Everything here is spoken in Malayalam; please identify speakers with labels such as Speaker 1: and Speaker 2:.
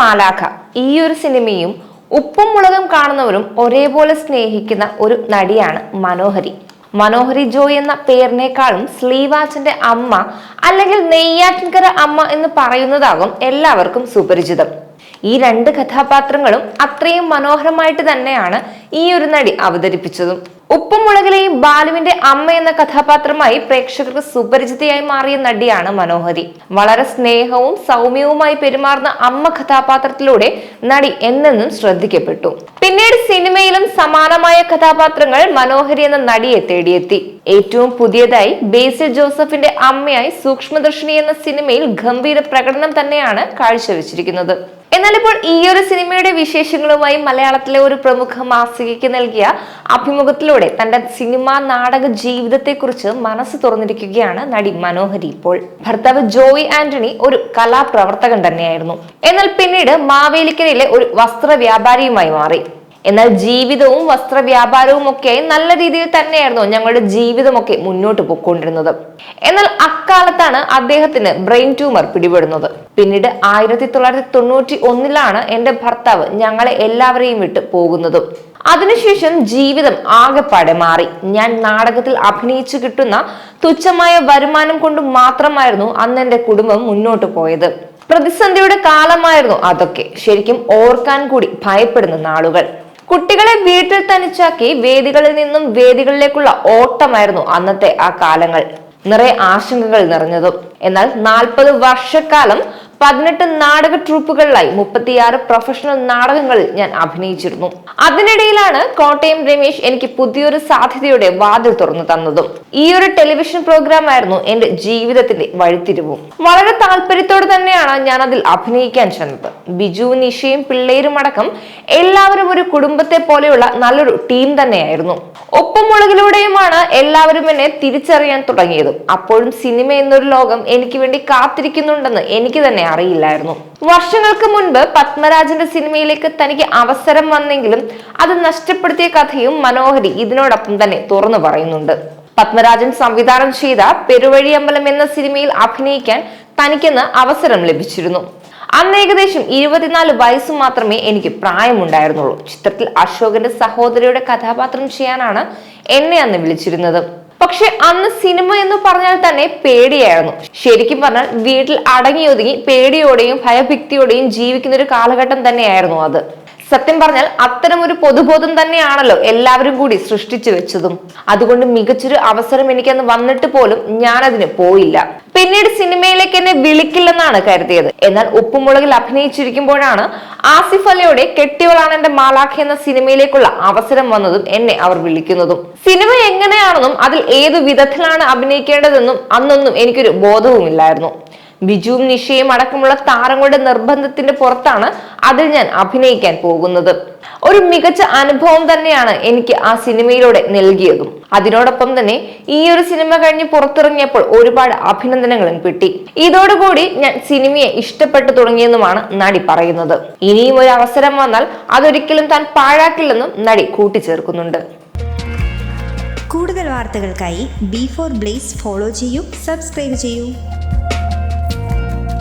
Speaker 1: മാലാഖ. ഈ ഒരു സിനിമയും ഉപ്പും മുളകും കാണുന്നവരും ഒരേപോലെ സ്നേഹിക്കുന്ന ഒരു നടിയാണ് മനോഹരി. മനോഹരി ജോയ് എന്ന പേരിനേക്കാളും സ്ലീവാച്ചിന്റെ അമ്മ അല്ലെങ്കിൽ നെയ്യാറ്റിൻകര അമ്മ എന്ന് പറയുന്നതാകും എല്ലാവർക്കും സുപരിചിതം. ഈ രണ്ട് കഥാപാത്രങ്ങളും അത്രയും മനോഹരമായിട്ട് തന്നെയാണ് ഈ ഒരു നടി അവതരിപ്പിച്ചതും. ഉപ്പുമുളകിലെയും ബാലുവിന്റെ അമ്മ എന്ന കഥാപാത്രമായി പ്രേക്ഷകർക്ക് സുപരിചിതയായി മാറിയ നടിയാണ് മനോഹരി. വളരെ സ്നേഹവും സൗമ്യവുമായി പെരുമാറുന്ന അമ്മ കഥാപാത്രത്തിലൂടെ നടി എന്നെന്നും ശ്രദ്ധിക്കപ്പെട്ടു. പിന്നീട് സിനിമയിലും സമാനമായ കഥാപാത്രങ്ങൾ മനോഹരി എന്ന നടിയെ തേടിയെത്തി. ഏറ്റവും പുതിയതായി ബേസിൽ ജോസഫിന്റെ അമ്മയായി സൂക്ഷ്മദർശിനി എന്ന സിനിമയിൽ ഗംഭീര പ്രകടനം തന്നെയാണ് കാഴ്ചവെച്ചിരിക്കുന്നത്. എന്നാൽ ഇപ്പോൾ ഈ ഒരു സിനിമയുടെ വിശേഷങ്ങളുമായി മലയാളത്തിലെ ഒരു പ്രമുഖ മാസികയ്ക്ക് നൽകിയ അഭിമുഖത്തിലൂടെ തന്റെ സിനിമാ നാടക ജീവിതത്തെക്കുറിച്ച് മനസ്സ് തുറന്നിരിക്കുകയാണ് നടി മനോഹരി. ഇപ്പോൾ ഭർത്താവ് ജോയി ആന്റണി ഒരു കലാപ്രവർത്തകൻ തന്നെയായിരുന്നു. എന്നാൽ പിന്നീട് മാവേലിക്കരയിലെ ഒരു വസ്ത്ര വ്യാപാരിയുമായി മാറി. എന്നാൽ ജീവിതവും വസ്ത്രവ്യാപാരവും ഒക്കെ നല്ല രീതിയിൽ തന്നെയായിരുന്നു ഞങ്ങളുടെ ജീവിതമൊക്കെ മുന്നോട്ട് പോയിക്കൊണ്ടിരുന്നത്. എന്നാൽ അക്കാലത്താണ് അദ്ദേഹത്തിന് ബ്രെയിൻ ട്യൂമർ പിടിപെടുന്നത്. പിന്നീട് ആയിരത്തി തൊള്ളായിരത്തി തൊണ്ണൂറ്റി ഒന്നിലാണ് എന്റെ ഭർത്താവ് ഞങ്ങളെ എല്ലാവരെയും വിട്ട് പോകുന്നതും. അതിനുശേഷം ജീവിതം ആകെപ്പാടെ മാറി. ഞാൻ നാടകത്തിൽ അഭിനയിച്ചു കിട്ടുന്ന തുച്ഛമായ വരുമാനം കൊണ്ട് മാത്രമായിരുന്നു അന്ന് എന്റെ കുടുംബം മുന്നോട്ട് പോയത്. പ്രതിസന്ധിയുടെ കാലമായിരുന്നു അതൊക്കെ. ശരിക്കും ഓർക്കാൻ കൂടി ഭയപ്പെടുന്ന നാളുകൾ. കുട്ടികളെ വീട്ടിൽ തനിച്ചാക്കി വേദികളിൽ നിന്നും വേദികളിലേക്കുള്ള ഓട്ടമായിരുന്നു അന്നത്തെ ആ കാലങ്ങൾ. നിറയെ ആശങ്കകൾ നിറഞ്ഞതും. എന്നാൽ നാൽപ്പത് വർഷക്കാലം പതിനെട്ട് നാടക ട്രൂപ്പുകളിലായി മുപ്പത്തിയാറ് പ്രൊഫഷണൽ നാടകങ്ങളിൽ ഞാൻ അഭിനയിച്ചിരുന്നു. അതിനിടയിലാണ് കോട്ടയം രമേശ് എനിക്ക് പുതിയൊരു സാധ്യതയുടെ വാതിൽ തുറന്നു തന്നതും. ഈ ഒരു ടെലിവിഷൻ പ്രോഗ്രാം ആയിരുന്നു എന്റെ ജീവിതത്തിന്റെ വഴിത്തിരിവും. വളരെ താല്പര്യത്തോടെ തന്നെയാണ് ഞാൻ അതിൽ അഭിനയിക്കാൻ ചെന്നത്. ബിജു നിഷയും പിള്ളേരും അടക്കം എല്ലാവരും ഒരു കുടുംബത്തെ പോലെയുള്ള നല്ലൊരു ടീം തന്നെയായിരുന്നു. ഒപ്പമുളകിലൂടെയുമാണ് എല്ലാവരും എന്നെ തിരിച്ചറിയാൻ തുടങ്ങിയത്. അപ്പോഴും സിനിമ എന്നൊരു ലോകം എനിക്ക് വേണ്ടി കാത്തിരിക്കുന്നുണ്ടെന്ന് എനിക്ക് തന്നെ അറിയില്ലായിരുന്നു. വർഷങ്ങൾക്ക് മുൻപ് പത്മരാജന്റെ സിനിമയിലേക്ക് തനിക്ക് അവസരം വന്നെങ്കിലും അത് നഷ്ടപ്പെടുത്തിയ കഥയും മനോഹരി ഇതിനോടൊപ്പം തന്നെ തുറന്നു പറയുന്നുണ്ട്. പത്മരാജൻ സംവിധാനം ചെയ്ത പെരുവഴിയമ്പലം എന്ന സിനിമയിൽ അഭിനയിക്കാൻ തനിക്കെന്ന് അവസരം ലഭിച്ചിരുന്നു. അന്ന് ഏകദേശം ഇരുപത്തിനാല് വയസ്സ് മാത്രമേ എനിക്ക് പ്രായമുണ്ടായിരുന്നുള്ളൂ. ചിത്രത്തിൽ അശോകന്റെ സഹോദരിയുടെ കഥാപാത്രം ചെയ്യാനാണ് എന്നെ അന്ന് വിളിച്ചിരുന്നത്. പക്ഷെ അന്ന് സിനിമ എന്ന് പറഞ്ഞാൽ തന്നെ പേടിയായിരുന്നു. ശരിക്കും പറഞ്ഞാൽ വീട്ടിൽ അടങ്ങി ഒതുങ്ങി പേടിയോടെയും ഭയഭക്തിയോടെയും ജീവിക്കുന്ന ഒരു കാലഘട്ടം തന്നെയായിരുന്നു അത്. സത്യം പറഞ്ഞാൽ അത്തരം ഒരു പൊതുബോധം തന്നെയാണല്ലോ എല്ലാവരും കൂടി സൃഷ്ടിച്ചു വെച്ചതും. അതുകൊണ്ട് മികച്ചൊരു അവസരം എനിക്കന്ന് വന്നിട്ട് പോലും ഞാൻ അതിന് പോയില്ല. പിന്നീട് സിനിമയിലേക്ക് എന്നെ വിളിക്കില്ലെന്നാണ് കരുതിയത്. എന്നാൽ ഉപ്പുമുളകിൽ അഭിനയിച്ചിരിക്കുമ്പോഴാണ് ആസിഫ് അലിയുടെ കെട്ടിയവളാണ് എന്റെ മാലാഖ എന്ന സിനിമയിലേക്കുള്ള അവസരം വന്നതും എന്നെ അവർ വിളിക്കുന്നതും. സിനിമ എങ്ങനെയാണെന്നും അതിൽ ഏതു വിധത്തിലാണ് അഭിനയിക്കേണ്ടതെന്നും അന്നൊന്നും എനിക്കൊരു ബോധവുമില്ലായിരുന്നു. ബിജുവും നിഷയും അടക്കമുള്ള താരങ്ങളുടെ നിർബന്ധത്തിന്റെ പുറത്താണ് അതിൽ ഞാൻ അഭിനയിക്കാൻ പോകുന്നത്. ഒരു മികച്ച അനുഭവം തന്നെയാണ് എനിക്ക് ആ സിനിമയിലൂടെ നൽകിയതും. അതിനോടൊപ്പം തന്നെ ഈ ഒരു സിനിമ കഴിഞ്ഞ് പുറത്തിറങ്ങിയപ്പോൾ ഒരുപാട് അഭിനന്ദനങ്ങളും കിട്ടി. ഇതോടുകൂടി ഞാൻ സിനിമയെ ഇഷ്ടപ്പെട്ടു തുടങ്ങിയെന്നുമാണ് നടി പറയുന്നത്. ഇനിയും ഒരു അവസരം വന്നാൽ അതൊരിക്കലും താൻ പാഴാക്കില്ലെന്നും നടി കൂട്ടിച്ചേർക്കുന്നുണ്ട്.
Speaker 2: കൂടുതൽ വാർത്തകൾക്കായി ബി ഫോർ ബ്ലേസ് ഫോളോ ചെയ്യൂ സബ്സ്ക്രൈബ് ചെയ്യൂ.